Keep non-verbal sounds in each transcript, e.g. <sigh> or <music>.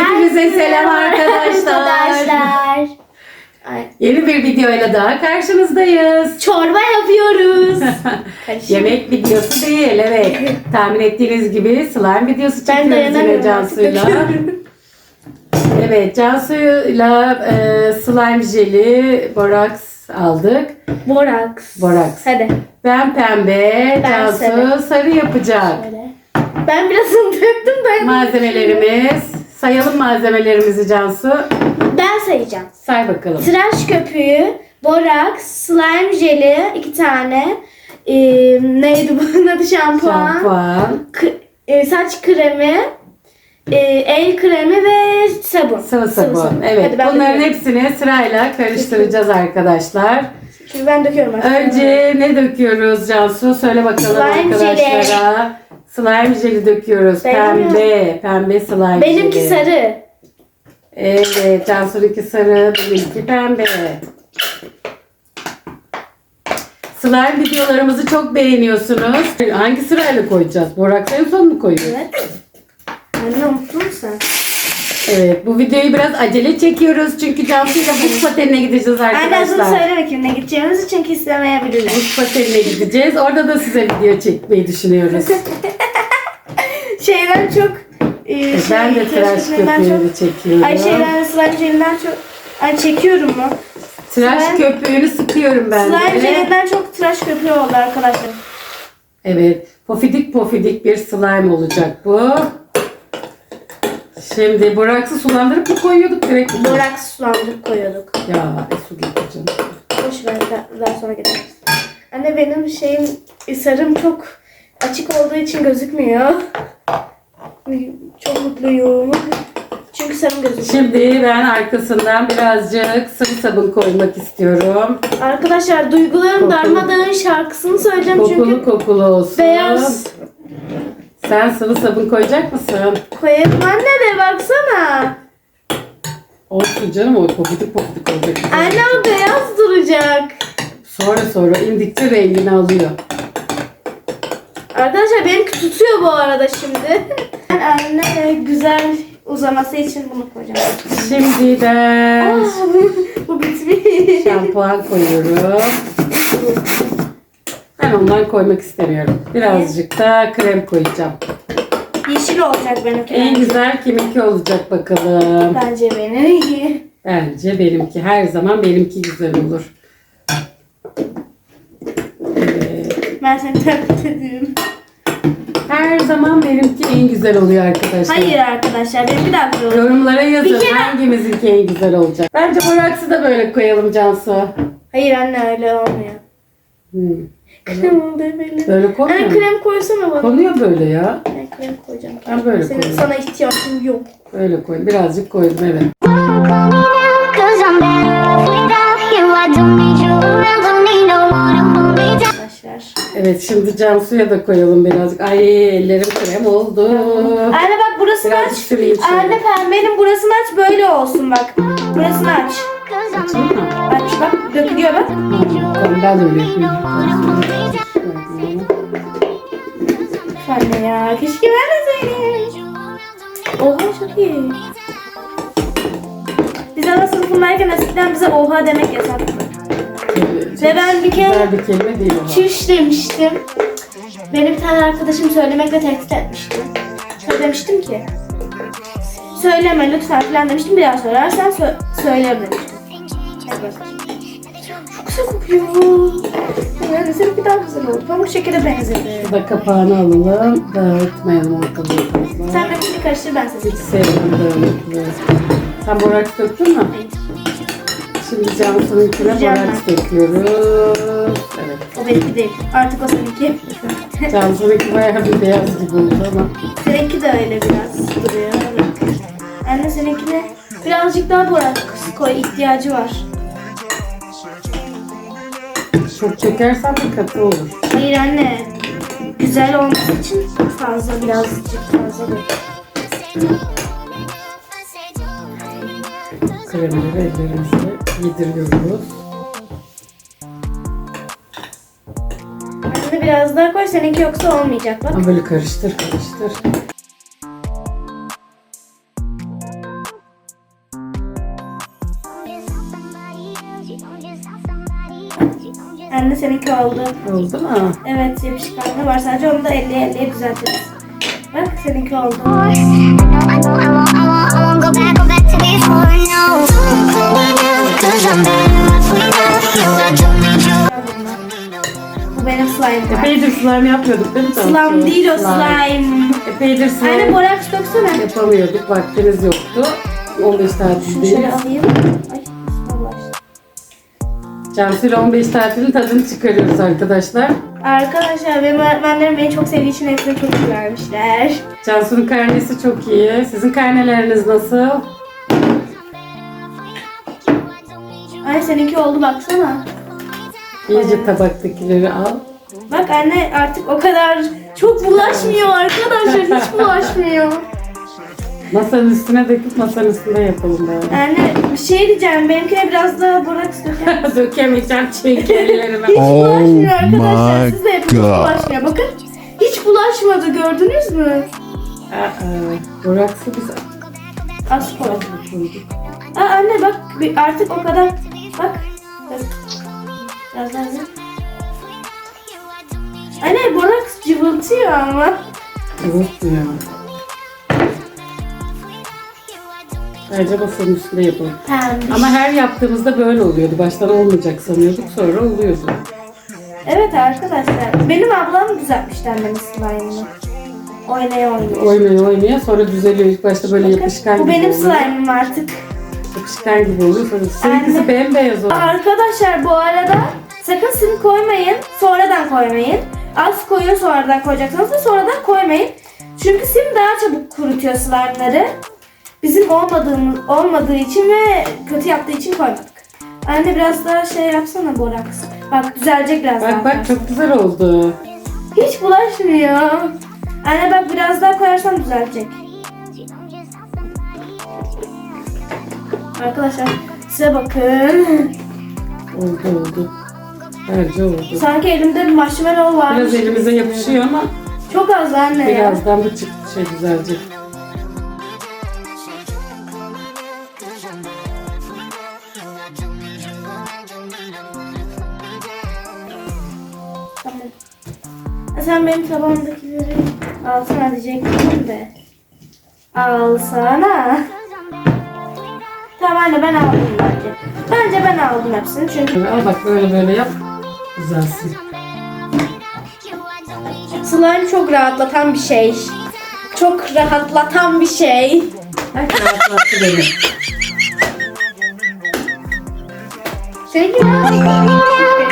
Hepinize selam arkadaşlar. Arkadaşlar. Yeni bir videoyla daha karşınızdayız. Çorba yapıyoruz. <laughs> Yemek videosu değil evet. <laughs> Tahmin ettiğiniz gibi slime videosu Ben çekiyoruz yine dayanamıyorum. Cansu'yla. artık. Evet Cansu'yla e, slime jeli, boraks aldık. Boraks. Boraks. Hadi. Ben pembe, Ben Cansu sarı. sarı yapacak. Böyle. Ben birazını <laughs> döktüm de. Malzemelerimiz. Sayalım malzemelerimizi Cansu. Ben sayacağım. Say bakalım. Tıraş köpüğü, boraks, slime jeli iki tane. Ee, neydi <laughs> bunun adı şampuan. Şampuan. E, saç kremi, e, el kremi ve sabun. Sıvı sabun. Evet. Hadi ben Bunların döküyorum. hepsini sırayla karıştıracağız arkadaşlar. Şimdi ben döküyorum. Önce ne döküyoruz Cansu? Söyle bakalım Slime arkadaşlara. Slime jeli döküyoruz. Benim- Pembe. Pembe slime Benimki jeli. sarı. Evet. Cansu'nunki sarı. Benimki pembe. Slime videolarımızı çok beğeniyorsunuz. Hangi sırayla koyacağız? Borak en son mu koyuyoruz? Evet. Anne unuttun mu sen? Evet. Bu videoyu biraz acele çekiyoruz. Çünkü Cansu'yla buz patenine gideceğiz Anne adını arkadaşlar. söyle bakayım ne gideceğimizi çünkü istemeyebiliriz. Buz patenine gideceğiz. Orada da size video çekmeyi düşünüyoruz. <laughs> Şeyden çok... E, şey, ben de tıraş köpüğünden köpüğünü çekiyorum. Ay şeyden slime jelinden çok... Ay çekiyorum mu? Tıraş slime- köpüğünü sıkıyorum ben Slime de. jelinden çok tıraş köpüğü oldu arkadaşlar. Evet. Pofidik pofidik bir slime olacak bu. Şimdi boraksı sulandırıp mı koyuyorduk direkt mi? Boraks sulandırıp koyuyorduk. Ya e, su getireceğim. Boş ver daha, daha sonra getiririz. Anne benim şeyim sarım çok açık olduğu için gözükmüyor. Çok mutluyum. Çünkü sarım gözüküyor. Şimdi ben arkasından birazcık sıvı sabun koymak istiyorum. Arkadaşlar Duyguların Kokulu. Darmadağın şarkısını söyleyeceğim Kokulu çünkü kokulu olsun. beyaz Sen sıvı sabun koyacak mısın? koyarım. Anne de baksana. Olsun canım o pofidik pofidik olacak. Anne o beyaz duracak. Sonra sonra indikçe rengini alıyor. Arkadaşlar benimki tutuyor bu arada şimdi. Ben anne güzel uzaması için bunu koyacağım. Şimdi ben Aa, bu, bu bitmiş. şampuan koyuyorum. Ben ondan koymak istemiyorum. Birazcık da krem koyacağım. Yeşil olacak benimki. En güzel kiminki olacak bakalım. Bence benimki. Bence benimki. Her zaman benimki güzel olur. Evet. Ben seni taklit ediyorum. Her zaman benimki en güzel oluyor arkadaşlar. Hayır arkadaşlar benimki daha güzel olur. Yorumlara yazın Bir kere- hangimizinki en güzel olacak. Bence boraksı da böyle koyalım Cansu. Hayır anne öyle olmuyor. Hmm. Krem oldu böyle. Böyle koymuyor Anne mu? krem koysana bana. Konuyor böyle ya. Ben krem koyacağım. Ben böyle Senin, koyuyorum. sana ihtiyacım yok. Böyle koy. Birazcık koydum evet. Cause I'm better off without you. I don't need you Evet şimdi Cansu'ya da koyalım birazcık. Ay ellerim krem oldu. Anne bak burasını Birazcık aç. süreyim şöyle. Anne pembenin burasını aç böyle olsun bak. Burasını aç. Açayım mı? Aç bak dökülüyor bak. Tamam ben de öyle yapayım. Anne ya keşke ben söyleyeyim. Oha çok iyi. Biz ana sınıfındayken eskiden bize oha demek yasaktı. Ve ben bir kere Güzel bir kelime değil o. çüş demiştim. Benim bir tane arkadaşım söylemekle tehdit etmişti. Demiştim ki. Söyleme lütfen falan demiştim. Bir daha sorarsan sö- söylerim demiştim. Çok güzel kokuyor. Yani senin bir daha güzel oldu. Pamuk şekere benzedi. Şurada kapağını alalım. Dağıtmayalım ortalığı fazla. Sen benimkini karıştır ben Hiç seni. sevmem dağınıklığı. Sen boraks döktün mü? Şimdi Cansu'nunkine Dökeceğim boraks döküyoruz. Evet. O benimki değil. Artık o seninki. <laughs> Cansu'nunki bayağı bir beyaz gibi oldu ama. seninki de öyle biraz duruyor. Anne seninkine birazcık daha borak koy ihtiyacı var. Çok çekersen de katı olur. Hayır anne. Güzel olması için fazla birazcık fazla dök. Kremleri ellerimizle yediriyoruz. Şimdi biraz daha koy. Seninki yoksa olmayacak bak. Ha, böyle karıştır karıştır. Anne seninki oldu. Oldu mu? Evet yapışkanlığı var. Sadece onu da elle elle düzeltiriz. Bak seninki oldu. I won't go back, go back to before, no. Bu benim slime'ım. Epeydir slime yapmıyorduk değil mi? Slime değil o slime. Epeydir slime Anne boraks döksene. yapamıyorduk. Vaktimiz yoktu. 15 Şunu tatildeyiz. şöyle alayım. Ay Allah aşkına. Cansu ile 15 tatilin tadını çıkarıyoruz arkadaşlar. Arkadaşlar benim öğretmenlerim beni çok sevdiği için hepsine çok iyi vermişler. Cansu'nun karnesi çok iyi. Sizin karneleriniz nasıl? Ay seninki oldu baksana. İyice tabaktakileri al. Bak anne artık o kadar çok bulaşmıyor arkadaşlar hiç <laughs> bulaşmıyor. Masanın üstüne döküp masanın üstünde yapalım bari. Anne bir şey diyeceğim benimkine biraz daha boraks döker. <laughs> Dökemeyeceğim çünkü ellerime. Hiç Oh bulaşmıyor arkadaşlar. my Siz de hep hiç God. bulaşmıyor. Bakın hiç bulaşmadı gördünüz mü? Aa, Burak'sı güzel. Az koy. Aa, anne bak bir- artık o kadar. Bak. Bak. Biraz daha anne. Anne boraks cıvıltıyor ama. Unutmuyor. Bence masanın üstünde yapalım. Pembe. Ama her yaptığımızda böyle oluyordu. Baştan olmayacak sanıyorduk sonra oluyordu. Evet arkadaşlar. Benim ablam düzeltmişti annemin slime'ını. Oynaya oynaya. Oynaya oynaya sonra düzeliyor. İlk başta böyle Bakın, yapışkan bu gibi benim oluyor. slime'ım artık. Yapışkan gibi. Sonra seninkisi Anne. bembeyaz oluyor. Arkadaşlar bu arada sakın sim koymayın. Sonradan koymayın. Az koyun sonradan koyacaksınız da sonradan koymayın. Çünkü sim daha çabuk kurutuyor slime'ları. Bizim olmadığımız olmadığı için ve kötü yaptığı için koymadık. Anne biraz daha şey yapsana boraks. Bak düzelecek biraz daha. Bak bak çok güzel oldu. Hiç bulaşmıyor. Anne bak biraz daha koyarsan düzelecek. Arkadaşlar size bakın. Oldu oldu. Bence oldu. Sanki elimde bir marshmallow varmış. Biraz elimize yapışıyor ama Çok az anne ya. birazdan bu çıktı şey güzelce. Tamam. Ha, Sen benim tabağımdakileri alsana diyecektim de. Alsana. Tamam anne ben aldım bence. Bence ben aldım hepsini çünkü Al bak böyle böyle yap. Güzelsin. slime çok rahatlatan bir şey. Çok rahatlatan bir şey. Bak rahatlattı beni.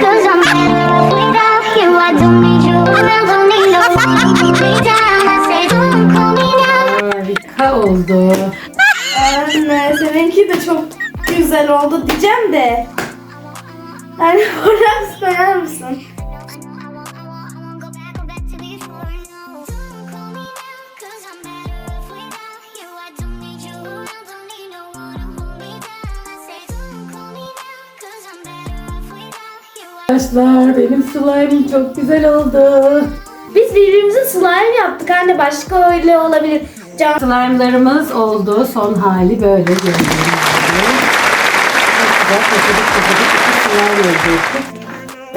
Cause cause I'm better off without you. Arkadaşlar benim slime'ım çok güzel oldu. Biz birbirimize slime yaptık anne başka öyle olabilir. Can Slime'larımız oldu. Son hali böyle gördüğünüz iki.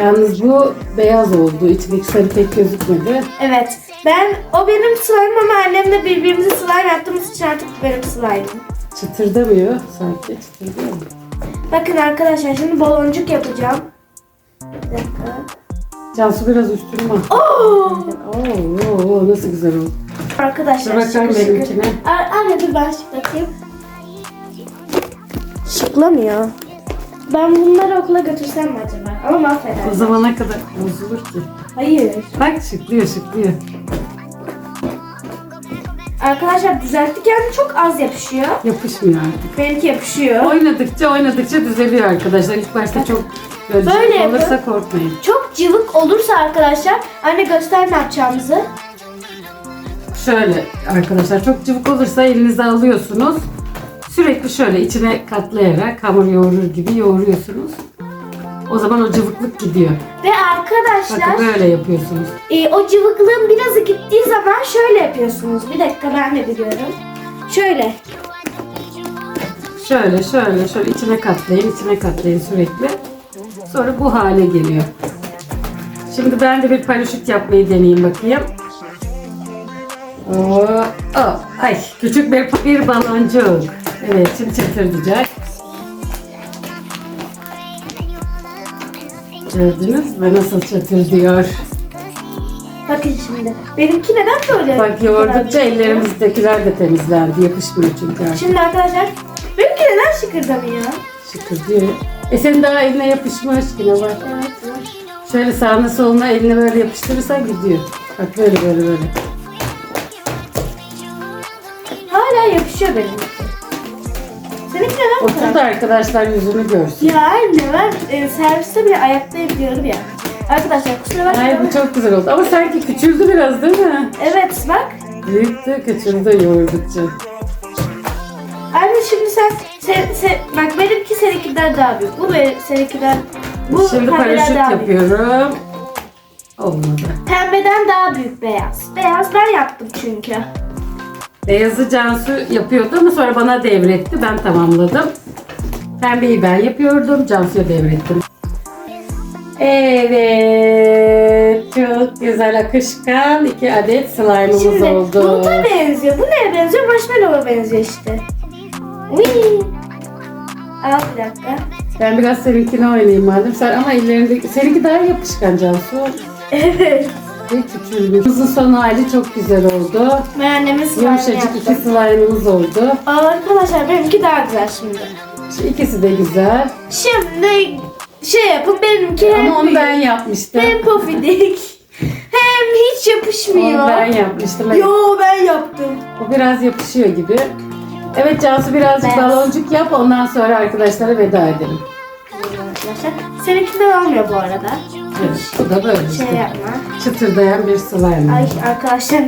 Yalnız bu beyaz oldu. İçindeki sarı pek gözükmedi. Evet. Ben o benim slime'ım ama annemle birbirimize slime yaptığımız için artık bu benim slime'ım. Çıtırdamıyor sanki. Çıtırdıyor mu? Bakın arkadaşlar şimdi baloncuk yapacağım. Bir dakika. Cansu biraz üstüne bak. Oo! Oo, oo, nasıl güzel oldu. Arkadaşlar Dur bakalım şıkır benimkine. Anne dur ben şıklatayım. Şıklamıyor. Ben bunları okula götürsem mi acaba? Ama mahveder. O zamana kadar bozulur ki. Hayır. Bak şıklıyor şıklıyor. Arkadaşlar düzelttik yani çok az yapışıyor. Yapışmıyor artık. Benimki yapışıyor. Oynadıkça oynadıkça düzeliyor arkadaşlar. İlk başta çok böyle, Böyle cıvık olursa korkmayın. Çok cıvık olursa arkadaşlar anne göster ne yapacağımızı. Şöyle arkadaşlar çok cıvık olursa elinize alıyorsunuz. Sürekli şöyle içine katlayarak hamur yoğurur gibi yoğuruyorsunuz. O zaman o cıvıklık gidiyor. Ve arkadaşlar Bakın böyle yapıyorsunuz. e, o cıvıklığın birazı gittiği zaman şöyle yapıyorsunuz. Bir dakika ben de biliyorum. Şöyle. Şöyle şöyle şöyle içine katlayın, içine katlayın sürekli. Sonra bu hale geliyor. Şimdi ben de bir paraşüt yapmayı deneyeyim bakayım. Oo, oh, ay küçük bir, bir baloncuk. Evet şimdi çıtırdayacak. Gördünüz mü nasıl çıtırdıyor? Bakın şimdi. Benimki neden böyle? Bak yoğurdukça ellerimizdekiler de temizlendi. Yapışmıyor çünkü artık. Şimdi arkadaşlar benimki neden şıkırdamıyor? Şıkırdıyor. E senin daha eline yapışmış yine var. Evet var. Şöyle sağına soluna eline böyle yapıştırırsan gidiyor. Bak böyle böyle böyle. Hala yapışıyor benimki. Seninki neden bu Otur kadar? da arkadaşlar yüzünü görsün. Ya anne ben e, serviste bile ayaktayım diyorum ya. Arkadaşlar kusura bakmayın. Ay bu çok güzel oldu. Ama sanki küçüldü biraz değil mi? Evet bak. Büyüktü, küçüldü yoğurdukça. Anne şimdi sen, sen, sen bak benimki seninkinden daha büyük. Bu benim seninkinden bu Şimdi pembeden paraşüt daha büyük. yapıyorum. Olmadı. Pembeden daha büyük beyaz. Beyaz ben yaptım çünkü. Beyazı Cansu yapıyordu ama sonra bana devretti. Ben tamamladım. Pembeyi ben yapıyordum. Cansu'ya devrettim. Evet. Çok güzel akışkan iki adet slime'ımız Şimdi oldu. buluta benziyor. Bu neye benziyor? Marshmallow'a benziyor işte. Wii. Al bir dakika. Ben biraz seninkini oynayayım madem. Sen ama ellerindeki... Seninki daha yapışkan Cansu. Evet. Küçülmüş. Uzun son hali çok güzel oldu. Ben slime'ını Yumuşacık iki slime'ımız oldu. Aa, arkadaşlar benimki daha güzel şimdi. İkisi de güzel. Şimdi şey yapın benimki hem Ama onu ben yapmıştım. hem pofidik hem hiç yapışmıyor. Onu ben yapmıştım. Evet. Yo ben yaptım. O biraz yapışıyor gibi. Evet Cansu birazcık Beyaz. baloncuk yap ondan sonra arkadaşlara veda edelim. Arkadaşlar seninkinden olmuyor bu arada. Evet, bu da böyle Şey işte. yapma. Çıtırdayan bir slime. Ay arkadaşlar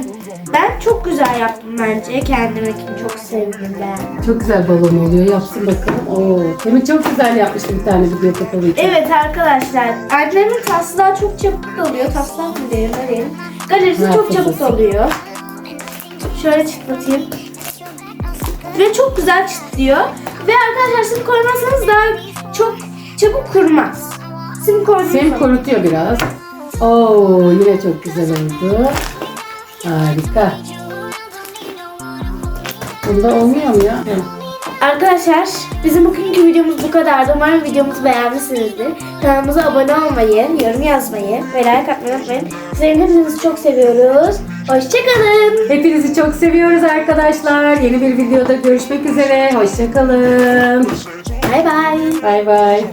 ben çok güzel yaptım bence. Kendiminkini çok sevdim ben. Çok güzel balon oluyor. Yapsın bakalım. Oo, Temin çok güzel yapmıştı bir tane video kapalıyken. Evet arkadaşlar annemin taslağı çok çabuk doluyor. Taslak mı diyelim ne diyelim. Galerisi Ne çok çabuk yapacağız? doluyor. Şöyle çıtlatayım. Ve çok güzel çıtlıyor. Ve arkadaşlar sim koymazsanız daha çok çabuk kurumaz. Sim koyduğunuz Seni zaman- korutuyor biraz. Oo, yine çok güzel oldu. Harika. Bunda olmuyor mu ya? Evet. Arkadaşlar bizim bugünkü videomuz bu kadardı. Umarım videomuzu beğenmişsinizdir. Kanalımıza abone olmayı, yorum yazmayı ve like atmayı unutmayın. Sizlerin hepinizi çok seviyoruz. Hoşçakalın. Hepinizi çok seviyoruz arkadaşlar. Yeni bir videoda görüşmek üzere. Hoşçakalın. Bay bay. Bay bay.